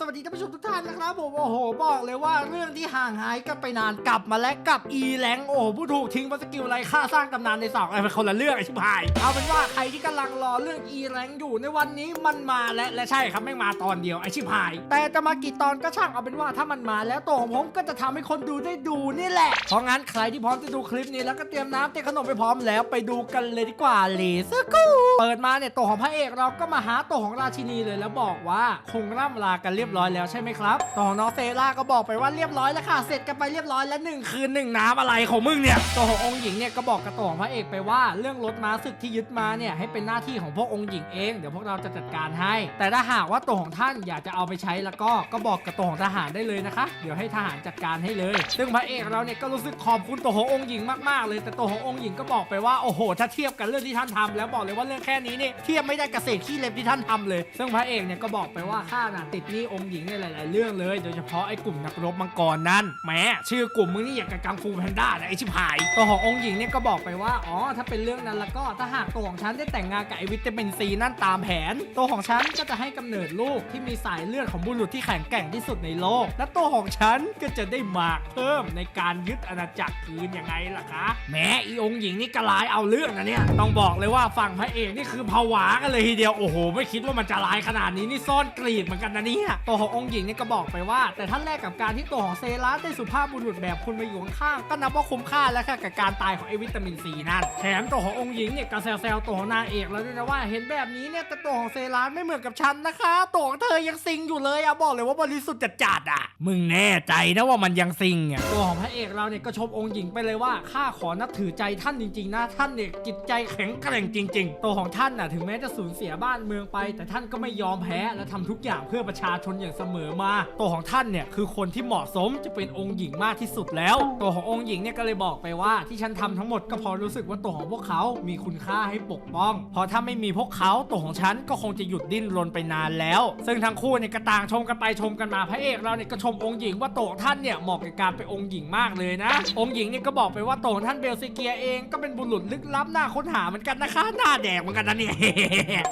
สวัสดีท่านผู้ชมทุกท่านนะครับผมโอ้โหบอกเลยว่าเรื่องที่ห่างหายกันไปนานกลับมาและกับ e แลงโอ้โหผู้ถูกทิ้งเพราะสกิลไรค่าสร้างตำนานในสองไอ้เป็นคนละเรื่องไอ้ชิบหาย เอาเป็นว่าใครที่กำลังรอเรื่อง e แลงอยู่ในวันนี้มันมาและและใช่ครับไม่มาตอนเดียวไอ้ชิบหาย แต่จะมากี่ตอนก็ช่างเอาเป็นว่าถ้ามันมาแล้วตัวของผมก็จะทำให้คนดูได้ดูนี่แหละเพราะงั้นใครที่พร้อมจะดูคลิปนี้แล้วก็เตรียมน้ำเตรียมขนมไปพร้อมแล้วไปดูกันเลยดีกว่าเลสกูเปิดมาเนี่ยตัวของพระเอกเราก็มาหาตัวของราชินีเลยแล้วบอกว่าคงร่ำลากันเรียบร้อยแล้วใช่ไหมครับตัวของน้องเซล่าก็บอกไปว่าเรียบร้อยแล้วค่ะ เสร็จกันไปเรียบร้อยแล้วหนึ่งคืนหนึ่งน้ำอะไรของมึงเนี่ยตัวขององค์หญิงเนี่ยก็บอกกับตัวของพระเอกไปว่าเรื่องรถม้าศึกที่ยึดมาเนี่ยให้เป็นหน้าที่ของพวกองค์หญิงเองเดี๋ยวพวกเราจะจัดการให้ แต่ถ้าหากว่าตัวของท่านอยากจะเอาไปใช้แล้วก็ก็บอกกับตัวของทหารได้เลยนะคะ เดี๋ยวให้ทหารจัดการให้เลย ซึ่งพระเอกเราเนี่ยก็รู้สึกขอบคุณตัวขององค์หญิงมากๆ เลย แต่ตัวขององค์หญิงก็บอกไปว่าโอ้โห ถ้าเทียบกันเรื่องที่ท่านทำแล้วบอกเลยว่าเรื่องแค่นี้เนี่ยเทียบไม่ได้กับเศษขี้เล็บที่ท่านทำเลย ซึ่งพระเอกเนี่ยก็บอกไปว่าข้าน่ะติดหนี้องค์หญิงในหลายๆเรื่องเลย โดยเฉพาะไอ้กลุ่มนักรบมังกรนั้นแหมชื่อกลุ่มมึงนี่อย่างกับกังฟูแพนด้านะไอ้ชิบหายตัวขององค์หญิงเนี่ยก็บอกไปว่าอ๋อถ้าเป็นเรื่องนั้นแล้วก็ถ้าหากตัวของฉันได้แต่งงานกับไอวิตามินซีนั่นตามแผน ตัวของฉันก็จะให้กำเนิดลูกที่มีสายเลือดของบุรุษที่แข็งแกร่งที่สุดในโลก และตัวของฉันก็จะได้หมากเพิ่มในการยึดอาณาจักรคืนยังไงล่ะคะแหม้อีองค์หญิงนี่กระลายเอาเรื่องนะเนี่ยต้องบอกเลยว่าฝั่งพระเอกนี่คือผวากันเลยทีเดียวโอ้โหไม่คิดว่ามันจะร้ายขนาดนี้นี่ซ่อนกรีดเหมือนกันนะเนี่ยตัวขององค์หญิงเนี่ยก็บอกไปว่า แต่ท่านแรกกับการที่ตัวของเซรัสได้สุภาพบุรุษแบบคุณมาอยู่ข้างๆก็นับว่าคุ้มค่าแล้วค่ะกับการตายของไอวิตามินซีนั่นแถมตัวขององค์หญิงเนี่ยก็แซวๆตัวของนางเอกแล้วด้วยนะว่าเห็นแบบนี้เนี่ยแต่ตัวของเซรัสไม่เหมือนกับฉันนะคะตัวของเธอยังซิงอยู่เลยอะบอกเลยว่าบริสุทธิ์จัดๆอะมึงแน่ใจนะว่ามันยังซิงอะตัวของพระเอกเราเนี่ยก็ชมองค์หญิงไปเลยว่าข้าขอนับถือใจท่านจริงๆนะท่านเนี่ยจิตใจแข็งแกร่งจริง ๆ ตัวของท่านน่ะถึงแม้จะสูญเสียบ้านเมืองไป แต่ท่านก็ไม่ยอมแพ้และทำทุกอย่างเพื่อประชาชนอย่างเสมอมา ตัวของท่านเนี่ยคือคนที่เหมาะสมจะเป็นองค์หญิงมากที่สุดแล้ว ตัวขององค์หญิงเนี่ยก็เลยบอกไปว่า ที่ฉันทำทั้งหมดก็เพอรู้สึกว่าตัวของพวกเขา มีคุณค่าให้ปกป้อง เพราะถ้าไม่มีพวกเขาตัวของฉันก็คงจะหยุดดิ้นรนไปนานแล้ว ซึ่งทั้งคู่เนี่ยก็ต่างชมกันไปชมกันมาพระเอกเราเนี่ยก็ชมองค์หญิงว่าตัวของท่านเนี่ยเหมาะกับการเป็นองค์หญิงมากเลยนะ องค์หญิงเนี่ยก็บอกไปว่าตัวของท่านเบลซิเกียเองก็เป็นบุรุษลึกลับหน่าค้นหาเหมือนกันนะคะ หน้าแดงเหมือนกันนะเนี่ย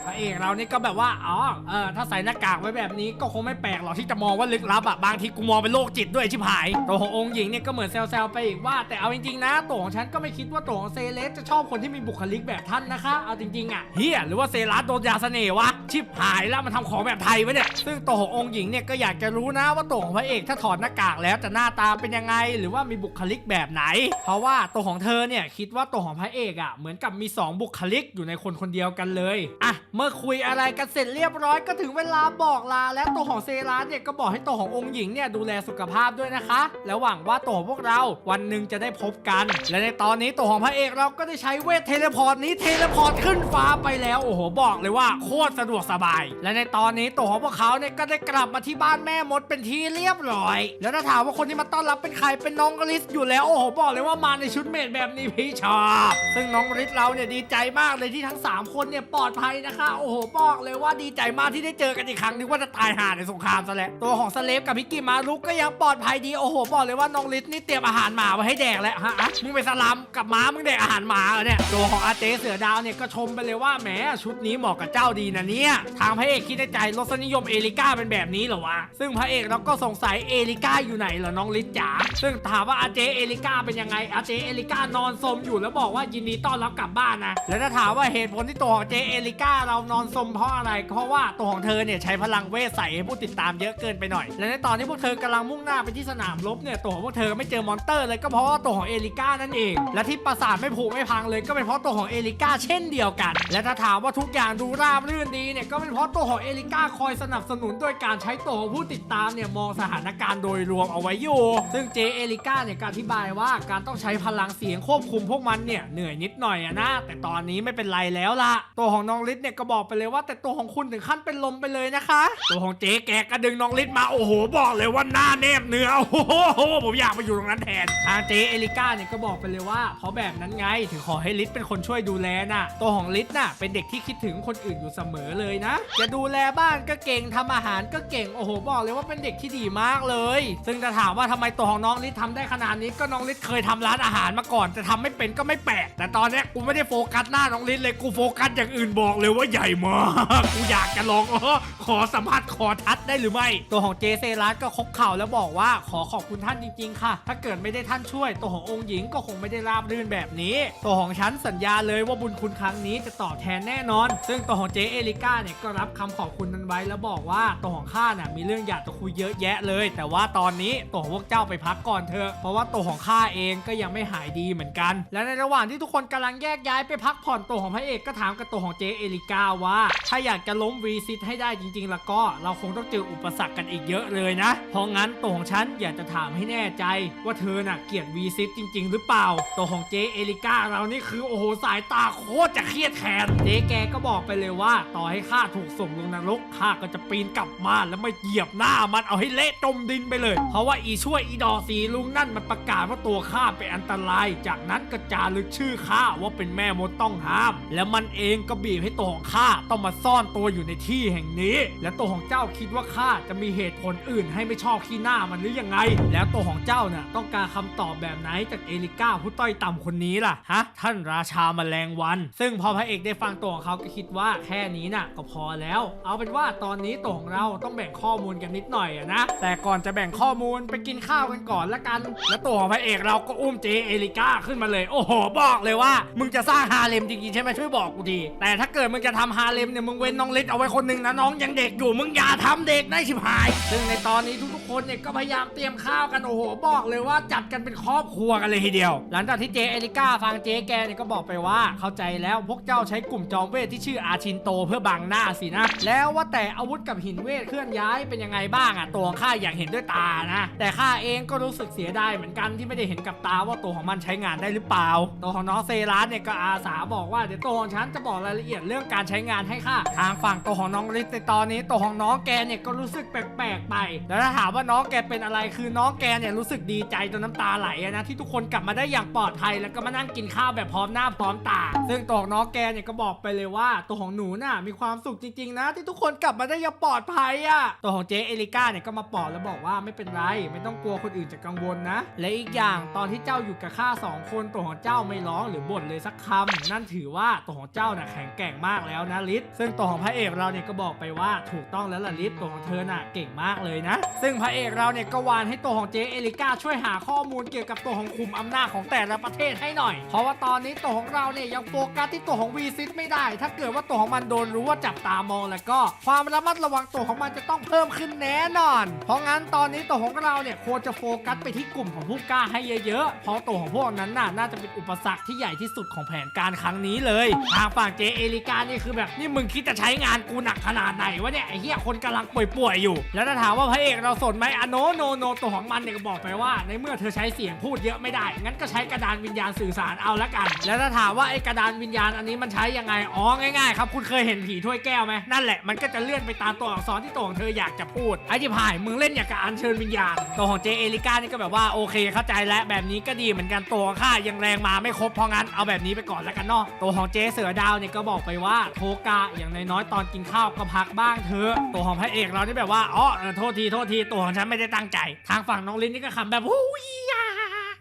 พระเอกเรานี่ก็แบบว่าอ๋อเออถ้าใส่หน้ากากไว้แบบนี้ก็คงไม่แปลกหรอกที่จะมองว่าลึกลับอะบางทีกูมองเป็นโรคจิตด้วยชิบหายตัวขององค์หญิงเนี่ยก็เหมือนแซวๆไปอีกว่า แต่เอาจริงๆนะตัวของฉันก็ไม่คิดว่าตัวของเซเลสจะชอบคนที่มีบุคลิกแบบท่านนะคะเอาจริงๆอะเฮียหรือว่าเซรัสโดนยาเสน่ห์วะชิบหายแล้วมันทำของแบบไทยไว้เนี่ยซึ่งตัวขององค์หญิงเนี่ยก็อยากจะรู้นะว่าตัวของพระเอกถ้าถอดหน้ากากแล้วจะหน้าตาเป็นยังไง หรือว่ามีบุคลิกแบบไหน เพราะว่าตัวของเธอเนี่ยคิดว่าตัวของพระเอกอะเหมือนกับมีสองบุคลิกอยู่ในคนคนเดียวกันเลยอะเมื่อคุยอะไรกันเสร็จเรียบร้อยก็ถึงเวลาบอกลาแล้วตัวของเซรัสเนี่ยก็บอกให้ตัวขององค์หญิงเนี่ยดูแลสุขภาพด้วยนะคะ แล้วหวังว่าตัวของพวกเราวันหนึ่งจะได้พบกัน และในตอนนี้ตัวของพระเอกเราก็ได้ใช้เวทเทเลพอร์ตนี้เทเลพอร์ตขึ้นฟ้าไปแล้วโอ้โหบอกเลยว่าโคตรสะดวกสบาย และในตอนนี้ตัวของพวกเขาเนี่ยก็ได้กลับมาที่บ้านแม่มดเป็นที่เรียบร้อย แล้วถ้าถามว่าคนที่มาต้อนรับเป็นใครเป็นน้องอลิสอยู่แล้วโอ้โหบอกเลยว่ามาในชุดเมดแบบนี้พี่ชอบซึ่งน้องอลิสเราเนี่ยดีใจมากเลยที่ทั้งสามคนเนี่ยปลอดภัยนะคะ โอ้โหบอกเลยว่าดีใจมากที่ได้เจอกันอีกครั้งนึกว่าจะตายห่าในสงครามซะแล้วตัวของสเลฟกับพิกกี้มารุกก็ยังปลอดภัยดีโอ้โหบอกเลยว่าน้องลิสนี่เตรียมอาหารหมาไว้ให้แดกแล้วฮะมึงไปสลัมกับม้ามึงแดกอาหารหมาเหรอเนี่ยตัวของอาเจเสือดาวเนี่ยก็ชมไปเลยว่าแหมชุดนี้เหมาะกับเจ้าดีนะเนี่ยทางพระเอกคิดในใจรสนิยมเอลิก้าเป็นแบบนี้เหรอวะซึ่งพระเอกเราก็สงสัยเอลิก้าอยู่ไหนเหรอน้องลิสจ๋าซึ่งถามว่าอาเจเอลิก้าเป็นยังไงอาเจเอลิก้านอนสมอยู่แล้วบอกว่ายินดีต้อนรับกลับบ้านนะแล้วถ้าถามว่าเหตุผลที่ตัวของเจเอลิก้าเรานอนสมเพราะอะไรเพราะว่าตัวของเธอเนี่ยใช้พลังเวทใส่ให้ผู้ติดตามเยอะเกินไปหน่อย และในตอนที่พวกเธอกำลังมุ่งหน้าไปที่สนามรบเนี่ยตัวของพวกเธอไม่เจอมอนเตอร์เลยก็เพราะว่าตัวของเอลิก้านั่นเอง และที่ปราสาทไม่ผุไม่พังเลยก็เป็นเพราะตัวของเอลิก้าเช่นเดียวกัน และถ้าถามว่าทุกอย่างดูราบรื่นดีเนี่ยก็เป็นเพราะตัวของเอลิก้าคอยสนับสนุนโดยการใช้ตัวของผู้ติดตามเนี่ยมองสถานการณ์โดยรวมเอาไว้อยู่ ซึ่งเจเอลิก้าเนี่ยก็อธิบายว่าการต้องใช้พลังเสียงควบคุมพวกมันเนี่ยเหนื่อยนิดหน่อยอะนะแต่ตอนนี้ไม่เป็นไรแล้วล่ะ ตัวของน้องลิศเนี่ยก็บอกไปเลยว่าแต่ตัวของคุณถึงขั้นเป็นลมไปเลยนะคะ ตัวของเจแกก็ดึงน้องลิศมาโอ้โหบอกเลยว่าหน้าแนบเนื้อโอ้โหผมอยากมาอยู่ตรงนั้นแทนทางเจเอลิก้าเนี่ยก็บอกไปเลยว่าเพราะแบบนั้นไงถึงขอให้ลิศเป็นคนช่วยดูแลน่ะ ตัวของลิศน่ะเป็นเด็กที่คิดถึงคนอื่นอยู่เสมอเลยนะ จะดูแลบ้านก็เก่งทำอาหารก็เก่งโอ้โหบอกเลยว่าเป็นเด็กที่ดีมากเลย ซึ่งจะถามว่าทำไมตัวของน้องลิศทำได้ขนาดนี้ก็น้องลิศเคยทำร้านอาหารมาก่อนแต่ทำไม่เป็นก็ไม่แปลกแต่ตอนนี้กูไม่ได้โฟกัสหน้าน้องลิศเลยกูโฟกัสอย่างอื่นบอกเลยว่าใหญ่มากกูอยากจะลองอขอสัมผัสขอทัสได้หรือไม่ ตัวของเจเซรัสก็คกเข่าแล้วบอกว่าขอขอบคุณท่านจริง ๆ ค่ะ ถ้าเกิดไม่ได้ท่านช่วย ตัวขององค์หญิงก็คงไม่ได้ราบรื่นแบบนี้ ตัวของฉันสัญญาเลยว่าบุญคุณครั้งนี้จะตอบแทนแน่นอน ซึ่งตัวของเจเอลิก้าเนี่ยก็รับคำขอบคุณนั้นไว้แล้วบอกว่าตัวของข้าน่ะมีเรื่องอยากจะคุยเยอะแยะเลย แต่ว่าตอนนี้ตัวของพวกเจ้าไปพักก่อนเถอะเพราะว่าตัวของข้าเองก็ยังไม่หายดีเหมือนกัน และในระหว่างที่ทุกคนกำลังแยกย้ายไปพักผ่อนตัวของพระเอกก็ถามกับตัวของเจเอลิก้าว่า ถ้าอยากจะล้มวีซิตให้ได้จริงๆ แล้วก็เราคงต้องเจออุปสรรคกันอีกเยอะเลยนะ เพราะงั้นตัวของฉันอยากจะถามให้แน่ใจว่าเธอน่ะเกลียดวีซิตจริง ๆ หรือเปล่า ตัวของเจเอลิก้าเรานี่คือโอ้โหสายตาโคตรจะเครียดแทนเจแกก็บอกไปเลยว่า ต่อให้ข้าถูกส่งลงนรกข้าก็จะปีนกลับมาแล้วมาเหยียบหน้ามันเอาให้เละจมดินไปเลย เพราะว่าอีช่วยอีดอสีลุงนั่นมันประกาศว่าตัวข้าเป็นอันตราย จากนั้นก็จารึกชื่อข้าว่าเป็นแม่มดต้องห้าม แล้วมันเองก็บีบให้ตัวของข้าต้องมาซ่อนตัวอยู่ในที่แห่งนี้ และตัวของเจ้าคิดว่าข้าจะมีเหตุผลอื่นให้ไม่ชอบขี้หน้ามันหรือยังไง แล้วตัวของเจ้าน่ะต้องการคำตอบแบบไหนจากเอลิก้าผู้ต้อยต่ำคนนี้ล่ะฮะท่านราชาแมลงวัน ซึ่งพอพระเอกได้ฟังตัวของเขาก็คิดว่าแค่นี้น่ะก็พอแล้ว เอาเป็นว่าตอนนี้ตัวของเราต้องแบ่งข้อมูลกันนิดหน่อยอนะ แต่ก่อนจะแบ่งข้อมูลไปกินข้าวกันก่อนละกัน และตัวของพระเอกเราก็อุ้มเจเอลิก้าขึ้นมาเลย โอ้โห บอกเลยว่า มึงจะสร้างฮาเลมจริงๆใช่ไหมช่วยบอกกูทีแต่ถ้าเกิดมึงจะทำฮาเลมเนี่ยมึงเว้นน้องเลิศเอาไว้คนหนึ่งนะน้องยังเด็กอยู่มึงอย่าทำเด็กได้ชิบหาย ซึ่งในตอนนี้ทุกๆคนเนี่ยก็พยายามเตรียมข้าวกันโอ้โหบอกเลยว่าจัดกันเป็นครอบครัวกันเลยทีเดียว หลังจากที่เจเอลิก้าฟังเจแกเนี่ยก็บอกไปว่า เข้าใจแล้วพวกเจ้าใช้กลุ่มจอมเวทที่ชื่ออาชินโตเพื่อบังหน้าสินะ แล้วว่าแต่อาวุธกับหินเวทเคลื่อนย้ายเป็นยังไงบ้างอะตัวข้าอยากเห็นด้วยตานะ แต่ข้าเองก็รู้สึกเสียดายเหมือนกันที่ไม่ได้เห็นกับตาว่าตัวของมันใช้งานได้หรือเปล่า ตัวของน้องเซรัสเนี่ยก็อาสาบอกว่าเดี๋ยวตัวของฉันจะบอกรายละเอียดเรื่องการใช้งานให้ค่ะทางฝั่งตัวของน้องลิศในตอนนี้ตัวของน้องแกเนี่ยก็รู้สึกแปลกๆไปแล้วถ้าถามว่าน้องแกเป็นอะไรคือน้องแกเนี่ยรู้สึกดีใจจนน้ำตาไหลนะที่ทุกคนกลับมาได้อย่างปลอดภัยแล้วก็มานั่งกินข้าวแบบพร้อมหน้าพร้อมตา ซึ่งตัวของน้องแกเนี่ยก็บอกไปเลยว่า ตัวของหนูน่ะมีความสุขจริงๆ นะ ที่ทุกคนกลับมาได้อย่างปลอดภัยอะตัวของเจเอลิก้าเนี่ยก็มาปลอบแล้วบอกว่าไม่เป็นไร ไม่ต้องกลัวคนอื่นจะกังวลนะ และอีกอย่างตอนที่เจ้าอยู่กับข้าสองคนตัวของเจ้าไม่ร้องหรือบ่นเลยสักคำนั่นถือว่าตัวของเจ้าน่ะแข็งแกร่งมากแล้วนะลิศซึ่งตัวของพระเอกเราเนี่ยก็บอกไปว่าถูกต้องแล้วล่ะลิศตวของเธอน่ะเก่งมากเลยนะ ซึ่งพระเอกเราเนี่ยก็วานให้ตัวของเจเอลิก้าช่วยหาข้อมูลเกี่ยวกับตัวของคุมอำนาจของแต่ละประเทศให้หน่อย เพราะว่าตอนนี้ตัวของเราเนี่ยยังโฟกัสที่ตัวของวีซิตไม่ได้ ถ้าเกิดว่าตัวของมันโดนรู้ว่าจับตามองแล้วก็ความระมัดระวังตัวของมันจะต้องเพิ่มขึ้นแน่นอน เพราะงั้นตอนนี้ตัวของเราเนี่ยควรจะโฟกัสไปที่กลุ่มของผู้กล้าให้เยอะๆ เพราะตัวของพวกนั้นน่ะน่าจะเป็นอุปสรรคที่ใหญ่ที่สุดของแผนการครั้งนี้เลยทางฝั่งเจเอลิก้านี่คือแบบนี่มึงคิดจะใช้งานกูหนักขนาดไหนวะเนี่ยไอ้เหี้ยคนกำลังป่วยๆอยู่ แล้วถ้าถามว่าพระเอกเราสนไหมอโนโนโนตัวของมันเนี่ยก็บอกไปว่า ในเมื่อเธอใช้เสียงพูดเยอะไม่ได้ งั้นก็ใช้กระดานวิญญาณสื่อสารเอาละกัน แล้วถ้าถามว่าไอ้กระดานวิญญาณอันนี้มันใช้ยังไง อ๋อ ง่ายๆครับ คุณเคยเห็นผีถ้วยแก้วไหมนั่นแหละ มันก็จะเลื่อนไปตามตัวอักษรที่ตัวของเธออยากจะพูด ไอ้ที่ผ่ายมึงเล่นอย่ากกับอัญเชิญวิญญาณ ตัวของเจเอลิก้านี่ก็แบบว่าโอเคเข้าใจแล้วแบบนี้ก็ดีเหมือนกันตัวข้ายังแรงมาไม่ครบเพราะงั้นเอาแบบนี้ไปก่อนแล้วกันเนาะตัวของเจเสือดาวเนี่ยก็บอกไปว่าโทกะอย่างน้อยๆตอนกินข้าวก็พักบ้างเถอะตัวของพระเอกเรานี่แบบว่าอ๋อเออโทษทีโทษทีตัวของฉันไม่ได้ตั้งใจ ทางฝั่งน้องลินนี่ก็ขำแบบหูยยา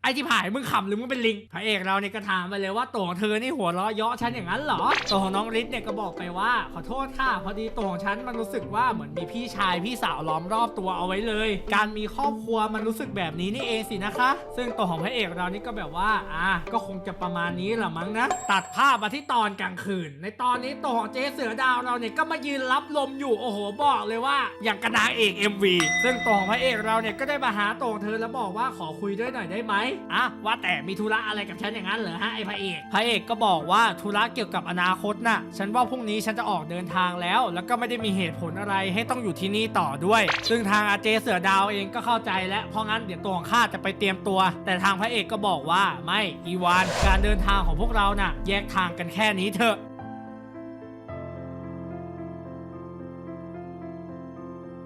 ไอ้ที่ผายมึงขำหรือมึงเป็นลิงพระเอกเราเนี่ยก็ถามไปเลยว่าตัวของเธอนี่หัวเราะเยาะฉันอย่างนั้นเหรอตัวของน้องฤทธิ์เนี่ยก็บอกไปว่า ขอโทษค่ะพอดีตัวของฉันมันรู้สึกว่าเหมือนมีพี่ชายพี่สาวล้อมรอบตัวเอาไว้เลย การมีครอบครัวมันรู้สึกแบบนี้นี่เองสินะคะ ซึ่งตัวของพระเอกเรานี่ก็แบบว่าอะก็คงจะประมาณนี้แหละมั้งนะตัดภาพมาที่ตอนกลางคืน ในตอนนี้ตัวของเจ๊เสือดาวเราเนี่ยก็มายืนรับลมอยู่โอ้โหบอกเลยว่า อย่างกระนางเอก MV ซึ่งตัวของพระเอกเราเนี่ยก็ได้มาหาตัวของเธอแล้วบอกว่าขอคุยด้วยหน่อยได้ไหมอะว่าแต่มีธุระอะไรกับฉันอย่างนั้นเหรอฮะไอ้พระเอกพระเอกก็บอกว่าธุระเกี่ยวกับอนาคตน่ะ ฉันว่าพรุ่งนี้ฉันจะออกเดินทางแล้ว แล้วก็ไม่ได้มีเหตุผลอะไรให้ต้องอยู่ที่นี่ต่อด้วย ซึ่งทางอาเจเสือดาวเองก็เข้าใจแล้วเพราะงั้นเดี๋ยวตัวของข้าจะไปเตรียมตัว แต่ทางพระเอกก็บอกว่าไม่อีวานการเดินทางของพวกเราน่ะ แยกทางกันแค่นี้เถอะ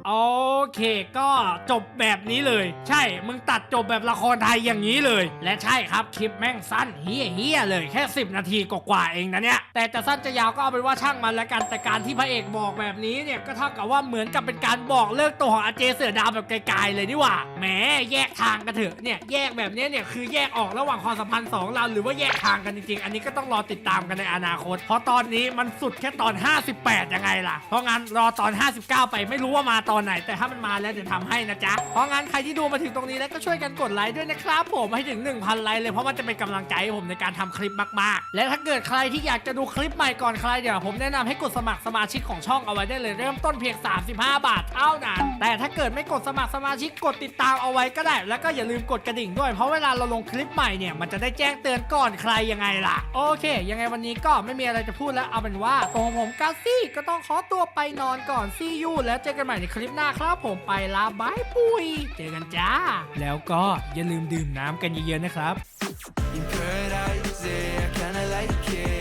โอ เคก็จบแบบนี้เลย ใช่ มึงตัดจบแบบละครไทยอย่างนี้เลย และใช่ครับคลิปแม่งสั้นเฮี้ยเฮี้ยเลยแค่ 10 นาทีกว่าๆเองนะเนี่ย แต่จะสั้นจะยาวก็เอาเป็นว่าช่างมันแล้วกันแต่การที่พระเอกบอกแบบนี้เนี่ยก็เท่ากับว่าเหมือนกับเป็นการบอกเลิกตัวของอาเจเสือดาวแบบไกลๆเลยนี่หว่าแหมแยกทางกันเถอะเนี่ยแยกแบบนี้เนี่ยคือแยกออกระหว่างความสัมพันธ์สองเราหรือว่าแยกทางกันจริงๆ อันนี้ก็ต้องรอติดตามกันในอนาคต เพราะตอนนี้มันสุดแค่ตอน 58 ยังไงล่ะ เพราะงั้นรอตอน 59 ไปไม่รู้ว่ามาตอนอนไหนแต่ถ้ามันมาแล้วเดี๋ยวทำให้นะจ๊ะ เพราะงั้นใครที่ดูมาถึงตรงนี้แล้วก็ช่วยกันกดไลค์ด้วยนะครับผมให้ถึง 1,000 ไลค์เลยเพราะมันจะเป็นกำลังใจให้ผมในการทำคลิปมากๆ และถ้าเกิดใครที่อยากจะดูคลิปใหม่ก่อนใครเดี๋ยวผมแนะนำให้กดสมัครสมาชิกของช่องเอาไว้ได้เลยเริ่มต้นเพียง 35 บาทเท่านั้น แต่ถ้าเกิดไม่กดสมัครสมาชิกกดติดตามเอาไว้ก็ได้ แล้วก็อย่าลืมกดกระดิ่งด้วยเพราะเวลาเราลงคลิปใหม่เนี่ยมันจะได้แจ้งเตือนก่อนใครยังไงล่ะ โอเค ยังไงวันนี้ก็ไม่มีอะไรจะพูดแล้วเอาเป็นว่าตัวของผมกาซี่ก็ต้องขอตัวไปนอนก่อนซียูแล้วเจอกันใหม่ในคลิปหน้าครับผมผมไปละบายปุย เจอกันจ้า แล้วก็อย่าลืมดื่มน้ำกันเยอะๆนะครับ In paradise, yeah,